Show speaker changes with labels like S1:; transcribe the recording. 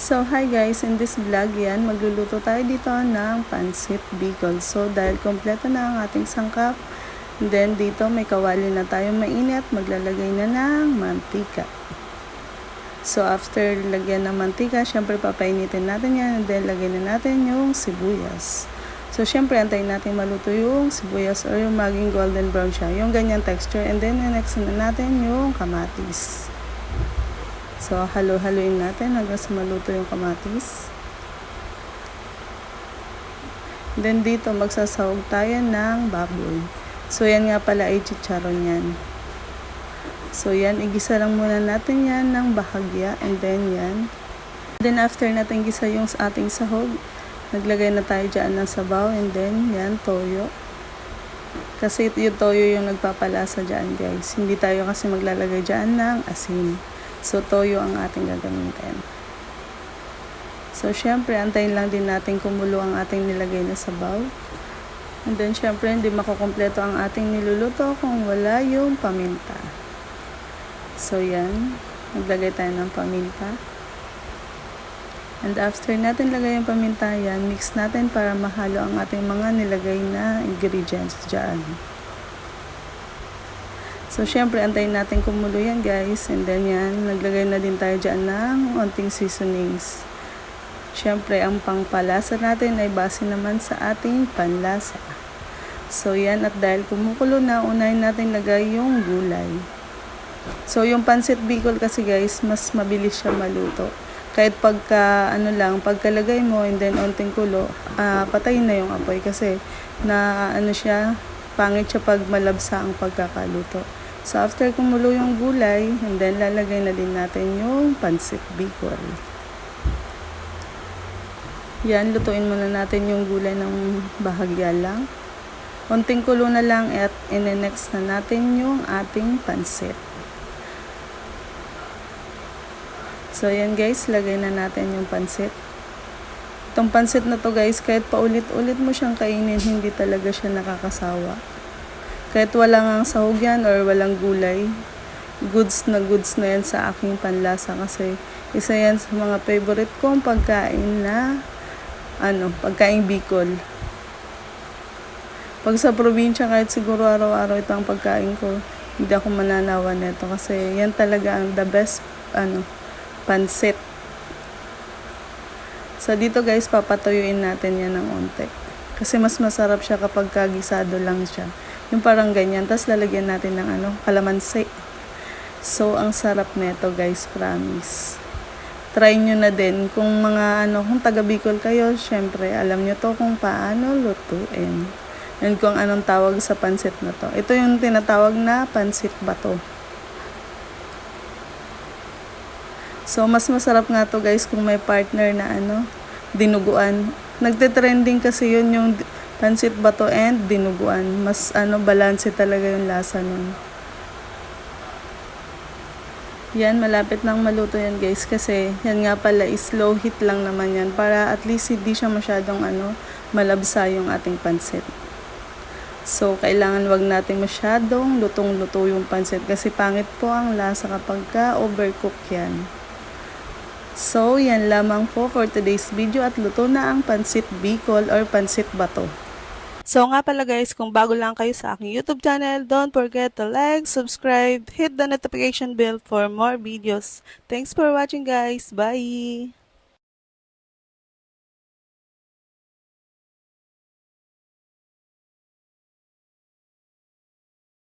S1: So, hi guys, in this vlog yan, magluluto tayo dito ng pansit bicol. So, dahil kompleto na ang ating sangkap, then dito may kawali na tayo mainit, maglalagay na ng mantika. So, after lagyan ng mantika, syempre papainitin natin yan, and then lagyan na natin yung sibuyas. So, syempre, antayin natin maluto yung sibuyas or yung maging golden brown siya. Yung ganyan texture. And then, next na natin yung kamatis. So, halo-haloin natin hanggang sa maluto yung kamatis. Then, dito magsasahog tayo ng baboy. So, yan nga pala ay chicharon yan. So, yan, igisa lang muna natin yan ng bahagya. And then, yan. Then, after natin gisa yung ating sahog, naglagay na tayo dyan ng sabaw. And then, yan, toyo. Kasi yung toyo yung nagpapalasa dyan, guys. Hindi tayo kasi maglalagay dyan ng asin. So, toyo ang ating gagamitin. So, syempre, antayin lang din natin kumulo ang ating nilagay na sabaw. And then, syempre, hindi makukompleto ang ating niluluto kung wala yung paminta. So, yan. Naglagay tayo ng paminta. And after natin lagay yung paminta, yan, mix natin para mahalo ang ating mga nilagay na ingredients dyan. So, syempre, antayin natin kumulo yan, guys. And then, yan, naglagay na din tayo dyan ng onting seasonings. Syempre, ang pangpalasa natin ay base naman sa ating panlasa. So, yan. At dahil kumukulo na, unahin natin lagay yung gulay. So, yung pansit bicol kasi, guys, mas mabilis siya maluto. Kahit pagka, ano lang, pagkalagay mo and then onting kulo, ah, patayin na yung apoy kasi na, ano siya, pangit siya pag malabsa ang pagkakaluto. So, after kumulo yung gulay, and then lalagay na din natin yung pansit bicol. Yan, lutuin muna natin yung gulay ng bahagya lang. Konting kulo na lang at ine-next na natin yung ating pansit. So, yan guys, lagay na natin yung pansit. Itong pansit na to guys, kahit paulit-ulit mo siyang kainin, hindi talaga siya nakakasawa. Kahit walang ang sahog yan or walang gulay, goods na goods na yan sa aking panlasa kasi isa yan sa mga favorite kong pagkain na ano, pagkain Bicol. Pag sa probinsya, kahit siguro araw-araw ito ang pagkain ko, hindi ako mananawa nito kasi yan talaga ang the best ano, pansit. So dito guys, papatuyuin natin yan ng onte. Kasi mas masarap siya kapag kagisado lang siya. Yung parang ganyan. Tapos lalagyan natin ng ano, kalamansi. So, ang sarap nito guys, promise. Try nyo na din. Kung mga ano, kung taga Bicol kayo, syempre, alam nyo to kung paano lutuin. And kung anong tawag sa pansit na to. Ito yung tinatawag na pansit bato. So, mas masarap nga to guys kung may partner na ano, dinuguan. Nagte-trending kasi yun yung pansit bato and dinuguan. Mas ano, balanse talaga yung lasa nun. Yan, malapit nang maluto yan guys kasi yan nga pala is slow heat lang naman yan para at least hindi siya masyadong ano, malabsa yung ating pansit. So, kailangan wag natin masyadong lutong-luto yung pansit kasi pangit po ang lasa kapag ka overcook yan. So, yan lamang po for today's video at luto na ang pansit bicol or pansit bato. So nga pala guys, kung bago lang kayo sa aking YouTube channel, don't forget to like, subscribe, hit the notification bell for more videos. Thanks for watching guys. Bye!